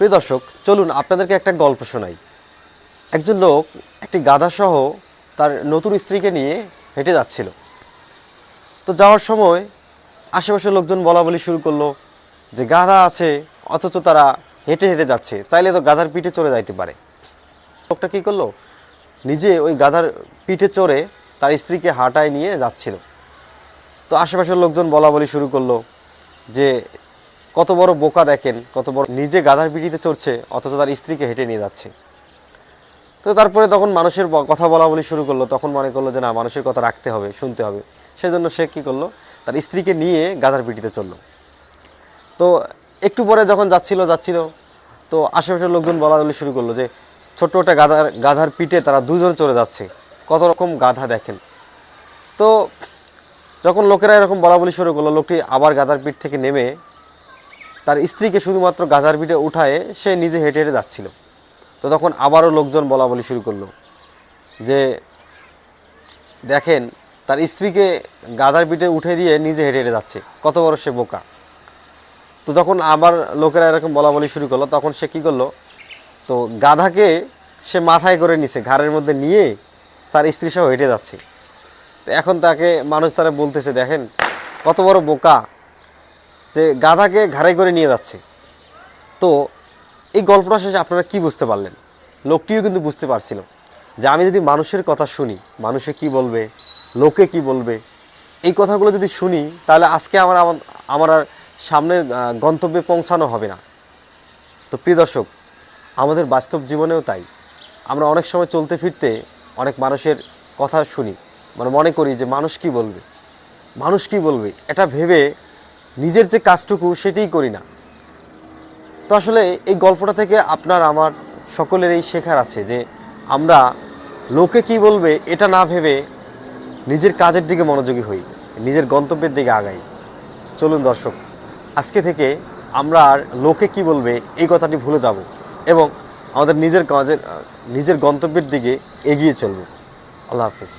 প্রিয় দর্শক, চলুন আপনাদেরকে একটা গল্প শোনাই। একজন লোক একটি গাধাসহ তার নতুন স্ত্রীকে নিয়ে হেঁটে যাচ্ছিল। তো যাওয়ার সময় আশেপাশের লোকজন বলা বলি শুরু করল যে, গাধা আছে, অথচ তারা হেঁটে হেঁটে যাচ্ছে, চাইলে তো গাধার পিঠে চড়ে যাইতে পারে। লোকটা কী করল? নিজে ওই গাধার পিঠে চড়ে তার স্ত্রীকে হাঁটায় নিয়ে যাচ্ছিল। তো আশেপাশের লোকজন বলা বলি শুরু করল যে কত বড় বোকা দেখেন, কত বড় নিজে গাধার পিঠিতে চড়ছে, অথচ তার স্ত্রীকে হেঁটে নিয়ে যাচ্ছে। তো তারপরে তখন মানুষের কথা বলা বলি শুরু করল, তখন মনে করল যে না, মানুষের কথা রাখতে হবে, শুনতে হবে। সেজন্য সে কী করল, তার স্ত্রীকে নিয়ে গাধার পিঠিতে চলল তো একটু পরে যখন যাচ্ছিল যাচ্ছিল, তো আশেপাশের লোকজন বলা বলি শুরু করল যে, ছোট্ট একটা গাধার গাধার পিঠে তারা দুজন চলে যাচ্ছে। কত রকম গাধা দেখেন। তো যখন লোকেরা এরকম বলা বলি শুরু করল, লোকটি আবার গাধার পিঠ থেকে নেমে তার স্ত্রীকে শুধুমাত্র গাধার পিঠে উঠায়ে সে নিজে হেঁটে হেঁটে যাচ্ছিল। তো তখন আবারও লোকজন বলা বলি শুরু করল যে, দেখেন, তার স্ত্রীকে গাধার পিঠে উঠে দিয়ে নিজে হেঁটে হেঁটে যাচ্ছে। কত বড় সে বোকা। তো যখন আবার লোকেরা এরকম বলা বলি শুরু করল, তখন সে কী করল, তো গাধাকে সে মাথায় করে নিছে, ঘাড়ের মধ্যে নিয়ে তার স্ত্রী সহ হেঁটে যাচ্ছে। তো এখন তাকে মানুষ তারা বলতেছে, দেখেন, কত বড় বোকা যে গাধাকে ঘাড়ে করে নিয়ে যাচ্ছে। তো এই গল্পটা শেষে আপনারা কি বুঝতে পারলেন? লোকটিও কিন্তু বুঝতে পারছিল যে আমি যদি মানুষের কথা শুনি, মানুষে কি বলবে, লোকে কি বলবে, এই কথাগুলো যদি শুনি, তাহলে আজকে আমার আমার- আর সামনের গন্তব্যে পৌঁছানো হবে না। তো প্রিয় দর্শক, আমাদের বাস্তব জীবনেও তাই। আমরা অনেক সময় চলতে ফিরতে অনেক মানুষের কথা শুনি। মানে মনে করি যে মানুষ কি বলবে? মানুষ কি বলবে? এটা ভেবে নিজের যে কাজটুকু সেটাই করি না। তো আসলে এই গল্পটা থেকে আপনার, আমার সকলের এই শেখার আছে যে আমরা লোকে কি বলবে এটা না ভেবে নিজের কাজের দিকে মনোযোগী হই, নিজের গন্তব্যের দিকে আগাই। চলুন দর্শক, আজকে থেকে আমরা আর লোকে কি বলবে এই কথাটি ভুলে যাব এবং আমাদের নিজের কাজের, নিজের গন্তব্যের দিকে এগিয়ে চলব। আল্লাহ হাফিজ।